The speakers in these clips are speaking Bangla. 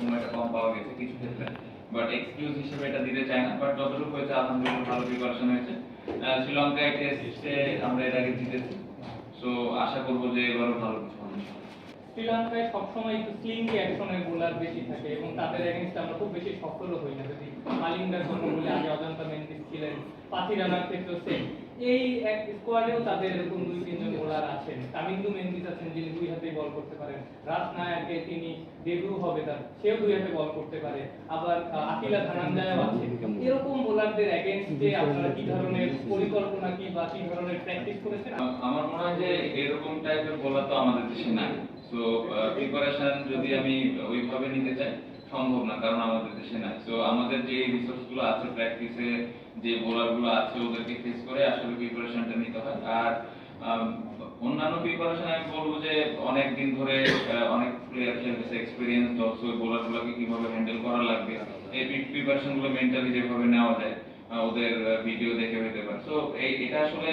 সময়টা কম পাওয়া গেছে কিছু ক্ষেত্রে। বাট এক্সকিউজ হিসেবে এটা দিতে চাই না। বাট যতটুকু হয়েছে, আলহামদুলিল্লাহ ভালো প্রিপারেশন হয়েছে। শ্রীলঙ্কায় টেস্টে আমরা এর আগে জিতেছি। সো আশা করব যে এবারও ভালো কিছু হবে। শ্রীলঙ্কায় সবসময় একটু স্লিংকি অ্যাকশনের বোলার বেশি থাকে এবং তাদের এগেনস্টে আমরা খুব বেশি সফলও হই না। যদি মালিঙ্গার জন্য বলে আগে অজন্তা মেন্ডিস ছিলেন পাতি রানার ক্ষেত্রেও সেম এই এক স্কোয়াডেও তাদের এরকম দুই তিনজন বোলার আছেন। তামিন্দু মেন্ডিস আছেন যিনি দুই হাতেই বল করতে পারেন। রাজ নায়াকে তিনি ডেবিউ হবে তার, সেও দুই হাতে বল করতে পারে। আবার আকিলা ধানাঞ্জায়ও আছে। এরকম বোলারদের এগেনস্টে আপনারা কি ধরনের পরিকল্পনা কি বা কি ধরনের প্র্যাকটিস করেছেন? আমার মনে হয় যে এরকম টাইপের বোলার তো আমাদের দেশে নাই। সো প্রিপারেশন যদি আমি ওইভাবে নিতে চাই, সম্ভব না, কারণ আমাদের দেশে নাই। সো আমাদের যে রিসোর্সগুলো আছে প্র্যাকটিসে যে বোলারগুলো আছে, ওদেরকে ফেস করে আসলে প্রিপারেশনটা নিতে হয়। আর অন্যান্য প্রিপারেশন আমি বলব যে অনেক দিন ধরে অনেক প্লেয়ার খেলতেছে এক্সপিরিয়েন্স সো বোলার গুলোকে কীভাবে হ্যান্ডেল করা লাগবে, এই প্রিপারেশনগুলো মেন্টালি যেভাবে নেওয়া যায় ওদের ভিডিও দেখে হতে পারে। সো এই, এটা আসলে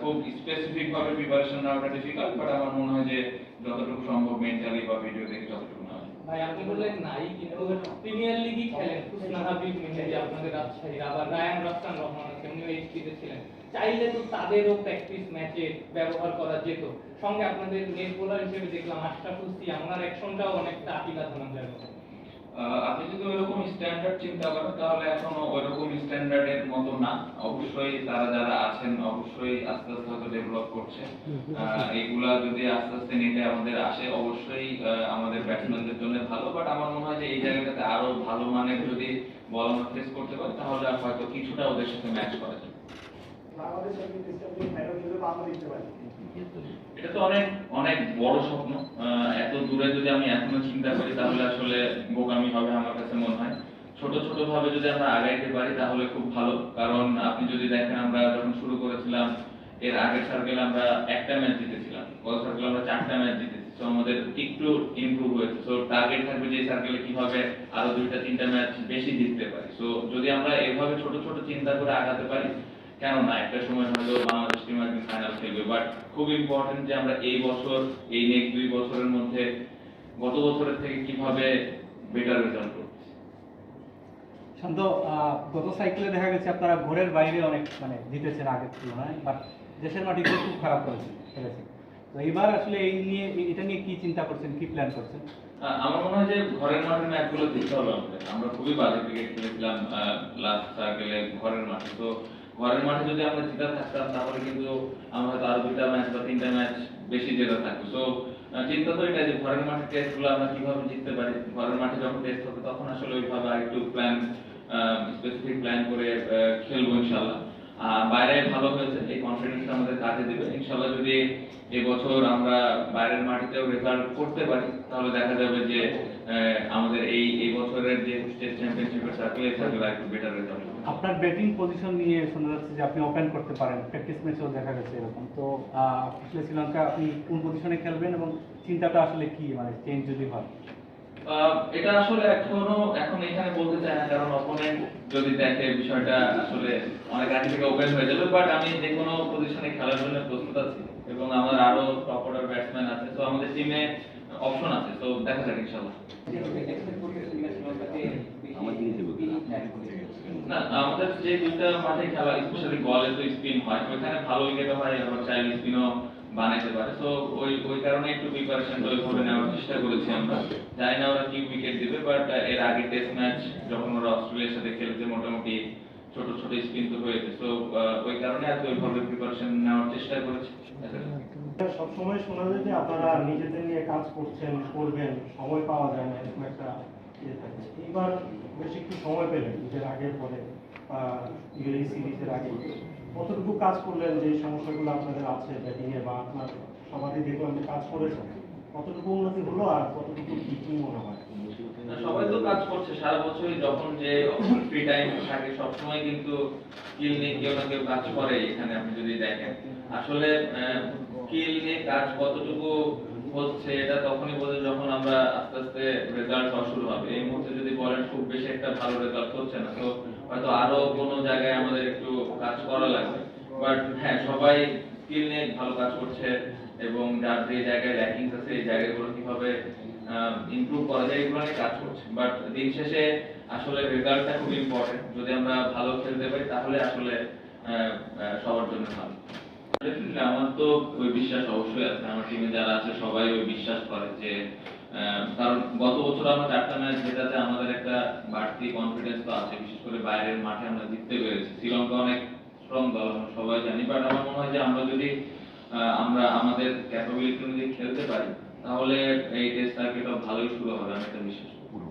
খুব স্পেসিফিক ভাবে প্রিপারেশন নেওয়াটা ডিফিকাল্ট বাট আমার মনে হয় যে যতটুকু সম্ভব মেন্টালি বা ভিডিও দেখে যতটুকু নেওয়া ভাই আপনি বললেন নাই কিন্তু প্রিমিয়ার লিগই খেলেন। হুসনা হাবিব মেহেদি আপনাদের রাজশাহীর আবার রায়ান রাস্তান রহমান আছে উনিও এইচপিতে ছিলেন। চাইলে তো তাদেরও প্র্যাকটিস ম্যাচে ব্যবহার করা যেত। সঙ্গে আপনাদের নেট বোলার হিসেবে দেখলাম আশরাফুল সিয়াম ওনার অ্যাকশনটাও অনেকটা মতো। আহ, আপনি যদি ওইরকম স্ট্যান্ডার্ড চিন্তা করেন তাহলে এখনও ওইরকম স্ট্যান্ডার্ডের মতো না। অবশ্যই তারা যারা আছেন অবশ্যই আস্তে আস্তে হয়তো ডেভেলপ করছে। আহ, এইগুলা যদি আস্তে আস্তে নেটে আমাদের আসে অবশ্যই আহ, আমাদের ব্যাটসম্যানদের জন্য ভালো। বাট আমার মনে হয় যে এই জায়গাটাতে আরও ভালো মানের যদি বল আমরা ফেস করতে পারি তাহলে হয়তো কিছুটা ওদের সাথে ম্যাচ করা যায় বাংলাদেশ এটা তো অনেক অনেক বড় স্বপ্ন। এত দূরে যদি আমি এখনও চিন্তা করি, তাহলে আসলে বোকামি হবে আমার কাছে মনে হয়। ছোট ছোট ভাবে যদি আমরা আগাইতে পারি, তাহলে খুব ভালো। কারণ আপনি যদি দেখেন, আমরা যখন শুরু করেছিলাম, এর আগের সার্কেলে আমরা একটা ম্যাচ জিতেছিলাম। গত সার্কেল আমরা চারটা ম্যাচ জিতেছি। তো আমাদের একটু ইমপ্রুভ হয়েছে। সো টার্গেট থাকবে যে সার্কেলে কীভাবে আরও দুইটা, তিনটা ম্যাচ বেশি জিততে পারি। সো যদি আমরা এভাবে ছোট ছোট চিন্তা করে আগাতে পারি কেন না একটা সময় হয়তো বাংলাদেশ টিম একদিন ফাইনাল খেলবে বাট খুব ইম্পর্টেন্ট যে আমরা এই বছর এই নেক্সট দুই বছরের মধ্যে গত বছরের থেকে কীভাবে বেটার রেজাল্ট করছি। শান্ত গত সাইকেলে দেখা গেছে আপনারা ঘরের বাইরে অনেক মানে জিতেছেন আগের তুলনায় বাট দেশের মাটিতে খুব খারাপ করেছেন খেলেছেন তো এবার আসলে এই নিয়ে এটা নিয়ে কি চিন্তা করছেন কি প্ল্যান করছেন? আমার মনে হয় যে ঘরের মাঠের ম্যাচগুলো দেখতে হবে আমাদের। আমরা খুবই বাজে ক্রিকেট খেলেছিলাম লাস্ট সার্কেলে ঘরের মাঠে তো ঘরের মাঠে যদি আমরা জিতা থাকতাম, তাহলে কিন্তু আমরা আরও দুইটা ম্যাচ বা তিনটা ম্যাচ বেশি জেতা থাকতো। তো চিন্তা তো এটা যে ঘরের মাঠে টেস্টগুলো আমরা কীভাবে জিততে পারি? ঘরের মাঠে যখন টেস্ট হবে, তখন আসলে ওইভাবে আরেকটু প্ল্যান স্পেসিফিক প্ল্যান করে খেলব ইনশাল্লাহ আর বাইরে ভালো হয়েছে কনফিডেন্স আমাদের কাজে দিবে। ইনশাল্লাহ যদি এবছর আমরা বাইরের মাটিতেও রেজাল্ট করতে পারি, তাহলে দেখা যাবে যে আমাদের এই এই বছরের যে স্টেট চ্যাম্পিয়নশিপের সার্কেল এই সার্কেল একটু বেটার রেজাল্ট আপনার ব্যাটিং পজিশন নিয়ে শোনা যাচ্ছে যে আপনি ওপেন করতে পারেন। প্র্যাকটিস ম্যাচেও দেখা গেছে এরকম। তো আসলে শ্রীলঙ্কা আপনি কোন পজিশনে খেলবেন এবং চিন্তাটা আসলে কি? মানে চেঞ্জ যদি হয়। এটা আসলে এখনও এখন এখানে বলতে চাই না কারণ অপোনেন্ট যদি দেখে বিষয়টা আসলে অনেক আগে থেকে ওপেন হয়ে যাবে বাট আমি যে কোনো পজিশনে খেলার জন্য প্রস্তুত আছি এবং আমার আরও টপ অর্ডার ব্যাটসম্যান আছে তো আমাদের টিমে অপশন আছে তো দেখা যাক ইনশাল্লাহ না আমাদের যে দুইটা মাঠে খেলা স্পেশালি বলে তো স্পিন হয় ওইখানে ভালো উইকেট হয় আবার চাইলে স্পিনও বানাইতে পারে। তো ওই ওই কারণে একটু প্রিপারেশন ওইভাবে নেওয়ার চেষ্টা করেছি আমরা। জানি না ওরা কি উইকেট দিবে বাট এর আগে টেস্ট ম্যাচ যখন ওরা অস্ট্রেলিয়ার সাথে খেলেছে, মোটামুটি ছোট ছোট স্পিন তো হয়েছে। তো ওই কারণে এত ওইভাবে প্রিপারেশন নেওয়ার চেষ্টা করেছি। সবসময় শোনা যায় যে আপনারা নিজেদের নিয়ে কাজ করছেন, করবেন, সময় পাওয়া যায় না, এরকম একটা ইয়ে থাকে। এইবার বেশ একটু সময় পেলেন, ঈদের আগের পরে সিরিজের আগে। কতটুকু কাজ করলেন, যে সমস্যাগুলো আপনাদের আছে ব্যাটিং এ বা আপনার সবারই দেখলাম যে কাজ করেছেন, কতটুকু উন্নতি হলো আর কতটুকু কি কি মনে হয়? সবাই তো কাজ করছে। সারা বছরই যখন যে ফ্রি টাইম থাকে, সবসময় কিন্তু স্কিল নিয়ে কেউ না কেউ কাজ করে এখানে, আপনি যদি দেখেন। আসলে স্কিল নিয়ে কাজ কতটুকু হচ্ছে, এটা তখনই বোঝে যখন আমরা আস্তে আস্তে রেজাল্ট হওয়া শুরু হবে। এই মুহূর্তে যদি বলেন, খুব বেশি একটা ভালো রেজাল্ট হচ্ছে না। তো হয়তো আরও কোনো জায়গায় আমাদের একটু কাজ করা লাগবে। বাট হ্যাঁ সবাই স্কিল নিয়ে ভালো কাজ করছে এবং যার যে জায়গায় ল্যাকিংস আছে, এই জায়গাগুলো কীভাবে ইমপ্রুভ করা যায়, এগুলো নিয়ে কাজ করছে। বাট দিন শেষে আসলে রেজাল্টটা খুব ইম্পর্টেন্ট যদি আমরা ভালো খেলতে পারি, তাহলে আসলে সবার জন্য ভালো। আমার তো ওই বিশ্বাস অবশ্যই আছে। আমার টিমে যারা আছে, সবাই ওই বিশ্বাস করে যে কারণ গত বছর আমরা চারটা ম্যাচ জেতাতে আমাদের একটা বাড়তি কনফিডেন্স তো আছে, বিশেষ করে বাইরের মাঠে আমরা জিততে পেরেছি। শ্রীলঙ্কা অনেক স্ট্রং দল সবাই জানি। বাট আমার মনে হয় যে আমরা যদি আমরা আমাদের ক্যাপাবিলিটি অনুযায়ী খেলতে পারি, তাহলে এই টেস্ট সার্কিটও ভালোই শুরু হবে, আমি এটা বিশ্বাস করি।